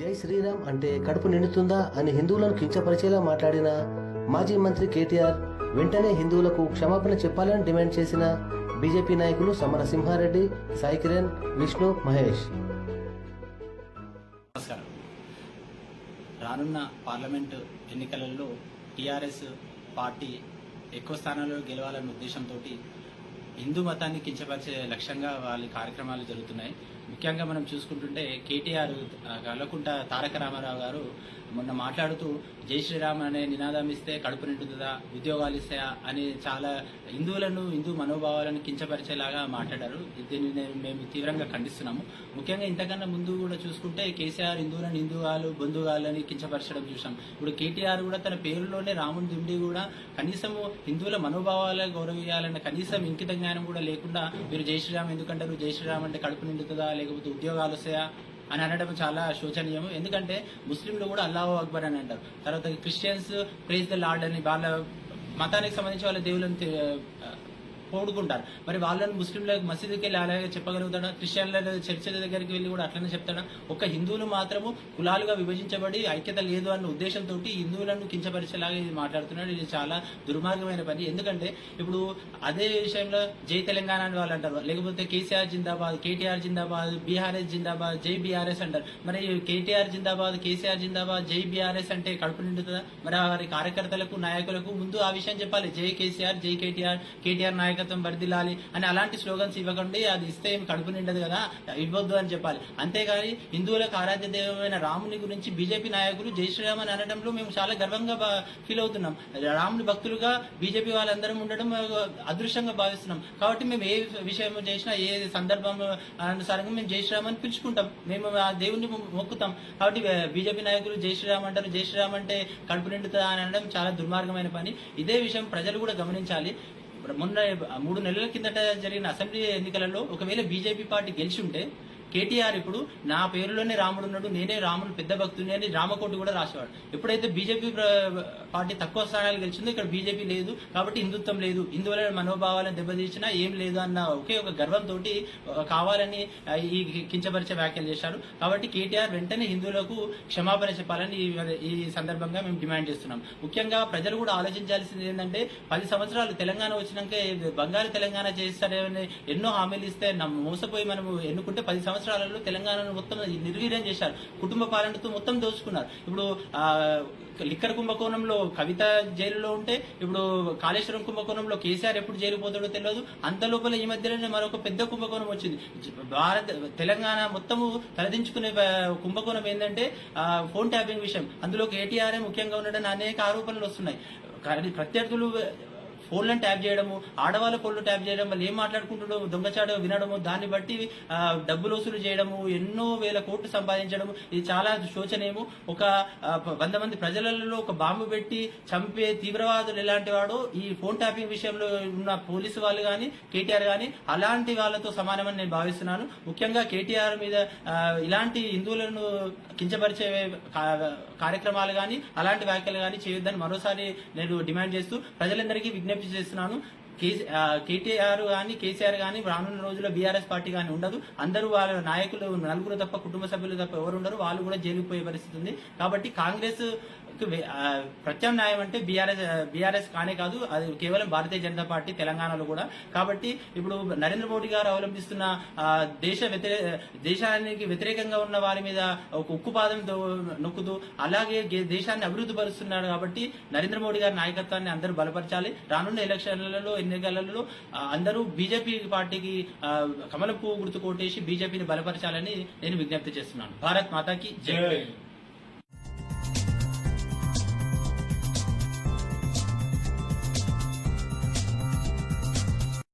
జై శ్రీరామ్ అంటే కడుపు నిండుతుందా అని హిందువులను కించపరిచేలా మాట్లాడిన మాజీ మంత్రి కేటీఆర్ వెంటనే హిందువులకు క్షమాపణ చెప్పాలని డిమాండ్ చేసిన బీజేపీ నాయకులు సమర సింహారెడ్డి సాయి కిరణ్ విష్ణు మహేష్. నమస్కారం. రానున్న పార్లమెంటు ఎన్నికలలో టీఆర్ఎస్ పార్టీ ఎక్కువ స్థానాల్లో గెలవాలన్న ఉద్దేశంతో హిందూ మతాన్ని కించపరిచే లక్ష్యంగా వాళ్ళ కార్యక్రమాలు జరుగుతున్నాయి. ముఖ్యంగా మనం చూసుకుంటుంటే కేటీఆర్ కలకుంట తారక రామారావు గారు మొన్న మాట్లాడుతూ జై శ్రీరామ్ అనే నినాదం ఇస్తే కడుపు నిండుతుందా ఉద్యోగాలు ఇస్తాయా అని చాలా హిందువులను హిందూ మనోభావాలను కించపరిచేలాగా మాట్లాడారు. దీన్ని మేము తీవ్రంగా ఖండిస్తున్నాము. ముఖ్యంగా ఇంతకన్నా ముందు కూడా చూసుకుంటే కేసీఆర్ హిందువులను హిందువులు బంధువులని కించపరచడం చూసాం. ఇప్పుడు కేటీఆర్ కూడా తన పేరులోనే రాముని దిండి కూడా కనీసం హిందువుల మనోభావాలను గౌరవించాలన్న కనీసం ఇంకిత జ్ఞానం కూడా లేకుండా మీరు జై శ్రీరామ్ ఎందుకంటారు? జై శ్రీరామ్ అంటే కడుపు నిండుతుందా లేకపోతే ఉద్యోగాలు వస్తాయా అని అనడం చాలా శోచనీయం ఎందుకంటే ముస్లింలు కూడా అల్లాహో అక్బర్ అని అంటారు. తర్వాత క్రిస్టియన్స్ ప్రేజ్ ద లార్డ్ అని వాళ్ళ మతానికి సంబంధించి వాళ్ళ దేవులను పోడుకుంటారు. మరి వాళ్ళని ముస్లింల మసీదుకి వెళ్ళి అలాగే చెప్పగలుగుతాడా? క్రిస్టియన్ల చర్చల దగ్గరికి వెళ్ళి కూడా అట్లనే చెప్తాడా? ఒక్క హిందువులు మాత్రము కులాలుగా విభజించబడి ఐక్యత లేదు అన్న ఉద్దేశంతో హిందువులను కించపరిచేలాగా ఇది మాట్లాడుతున్నాడు. ఇది చాలా దుర్మార్గమైన పని. ఎందుకంటే ఇప్పుడు అదే విషయంలో జై తెలంగాణ అని వాళ్ళు అంటారు. లేకపోతే కేసీఆర్ జిందాబాద్ కేటీఆర్ జిందాబాద్ బీఆర్ఎస్ జిందాబాద్ జై బీఆర్ఎస్ అంటారు. మరి కేటీఆర్ జిందాబాద్ కేసీఆర్ జిందాబాద్ జై బీఆర్ఎస్ అంటే కడుపు నిండుతుందా? మరి వారి కార్యకర్తలకు నాయకులకు ముందు ఆ విషయం చెప్పాలి. జై కేసీఆర్ జై కేటీఆర్ కేటీఆర్ నాయకత్వం బరిదిలాలి అని అలాంటి స్లోగన్స్ ఇవ్వకండి అది ఇస్తే ఏమి కడుపు నిండదు కదా ఇవ్వద్దు అని చెప్పాలి. అంతేగాని హిందువులకు ఆరాధ్య దైవమైన రాముని గురించి బీజేపీ నాయకులు జై శ్రీరామ్ అని అనడంలో మేము చాలా గర్వంగా ఫీల్ అవుతున్నాం. రాముని భక్తులుగా బీజేపీ వాళ్ళందరం ఉండడం అదృష్టంగా భావిస్తున్నాం. కాబట్టి మేము ఏ విషయం చేసినా ఏ సందర్భం అనుసారంగా మేము జై శ్రీరామ్ అని పిలుచుకుంటాం. మేము ఆ దేవుణ్ణి మొక్కుతాం. కాబట్టి బీజేపీ నాయకులు జై శ్రీరామ్ అంటారు జై శ్రీరామ్ అంటే కడుపు నిండుతా అని అనడం చాలా దుర్మార్గమైన పని. ఇదే విషయం ప్రజలు కూడా గమనించాలి. మొన్న మూడు నెలల కిందట జరిగిన అసెంబ్లీ ఎన్నికలలో ఒకవేళ బీజేపీ పార్టీ గెలిచి ఉంటే కేటీఆర్ ఇప్పుడు నా పేరులోనే రాముడు ఉన్నాడు నేనే రాముడు పెద్ద భక్తుని అని రామకోటి కూడా రాసేవాడు. ఎప్పుడైతే బీజేపీ పార్టీ తక్కువ స్థానాలు గెలిచిందో ఇక్కడ బీజేపీ లేదు కాబట్టి హిందుత్వం లేదు. హిందువుల మనోభావాలను దెబ్బతీసినా ఏం లేదు అన్న ఒకే ఒక గర్వంతో కావాలని ఈ కించపరిచే వ్యాఖ్యలు చేశారు. కాబట్టి కేటీఆర్ వెంటనే హిందువులకు క్షమాపణ చెప్పాలని ఈ- ఈ సందర్భంగా మేము డిమాండ్ చేస్తున్నాం. ముఖ్యంగా ప్రజలు కూడా ఆలోచించాల్సింది ఏంటంటే పది సంవత్సరాలు తెలంగాణ వచ్చినాక బంగారు తెలంగాణ చేస్తారని ఎన్నో హామీలు ఇస్తే నమ్మ- మోసపోయి మనం ఎన్నుకుంటే పది సంవత్సరాలలో తెలంగాణను మొత్తం నిర్వీర్యం చేశారు. కుటుంబ పాలనతో మొత్తం దోచుకున్నారు. ఇప్పుడు లిక్కర్ కుంభకోణంలో కవిత జైలులో ఉంటే ఇప్పుడు కాళేశ్వరం కుంభకోణంలో కేసీఆర్ ఎప్పుడు జైలు పోతాడో తెలియదు అంత లోపల ఈ మధ్యలోనే మరొక పెద్ద కుంభకోణం వచ్చింది. భారత తెలంగాణ మొత్తము తలదించుకునే కుంభకోణం ఏంటంటే ఫోన్ ట్యాపింగ్ విషయం. అందులో కేటీఆర్ ముఖ్యంగా ఉండడం అనేక ఆరోపణలు వస్తున్నాయి. కానీ ప్రత్యర్థులు ఫోన్లను ట్యాప్ చేయడము ఆడవాళ్ళ ఫోన్లు ట్యాప్ చేయడం వాళ్ళు ఏం మాట్లాడుకుంటాడో దొంగచాట వినడము దాన్ని బట్టి డబ్బులు వసూలు చేయడము ఎన్నో వేల కోట్లు సంపాదించడము ఇది చాలా శోచనీయము. ఒక వంద మంది ప్రజలలో ఒక బాంబు పెట్టి చంపే తీవ్రవాదులు ఎలాంటి వాడు ఈ ఫోన్ ట్యాపింగ్ విషయంలో ఉన్న పోలీసు వాళ్ళు కానీ కేటీఆర్ కానీ అలాంటి వాళ్ళతో సమానమని నేను భావిస్తున్నాను. ముఖ్యంగా కేటీఆర్ మీద ఇలాంటి హిందువులను కించపరిచే కార్యక్రమాలు కానీ అలాంటి వ్యాఖ్యలు కానీ చేయొద్దని మరోసారి నేను డిమాండ్ చేస్తూ ప్రజలందరికీ విజ్ఞప్తి చేస్తున్నాను. కేటీఆర్ కానీ కేసీఆర్ కానీ రానున్న రోజుల్లో బీఆర్ఎస్ పార్టీ కానీ ఉండదు. అందరూ వాళ్ళ నాయకులు నలుగురు తప్ప కుటుంబ సభ్యులు తప్ప ఎవరు ఉండరు వాళ్ళు కూడా జైలుకు పోయే పరిస్థితి ఉంది. కాబట్టి కాంగ్రెస్ ప్రత్యామ్నాయం అంటే బీఆర్ఎస్ బీఆర్ఎస్ కానే కాదు అది కేవలం భారతీయ జనతా పార్టీ తెలంగాణలో కూడా. కాబట్టి ఇప్పుడు నరేంద్ర మోడీ గారు అవలంబిస్తున్న దేశ వ్యతిరే దేశానికి వ్యతిరేకంగా ఉన్న వారి మీద ఒక ఉక్కుపాదం నొక్కుతూ అలాగే దేశాన్ని అభివృద్ధి పరుస్తున్నారు కాబట్టి నరేంద్ర మోడీ గారి నాయకత్వాన్ని అందరూ బలపరచాలి. రానున్న ఎలక్షన్లలో ఎన్నికలలో అందరూ బీజేపీ పార్టీకి కమల పువ్వు గుర్తు కొట్టేసి బీజేపీని బలపరచాలని నేను విజ్ఞప్తి చేస్తున్నాను. భారత్ మాతాకి జై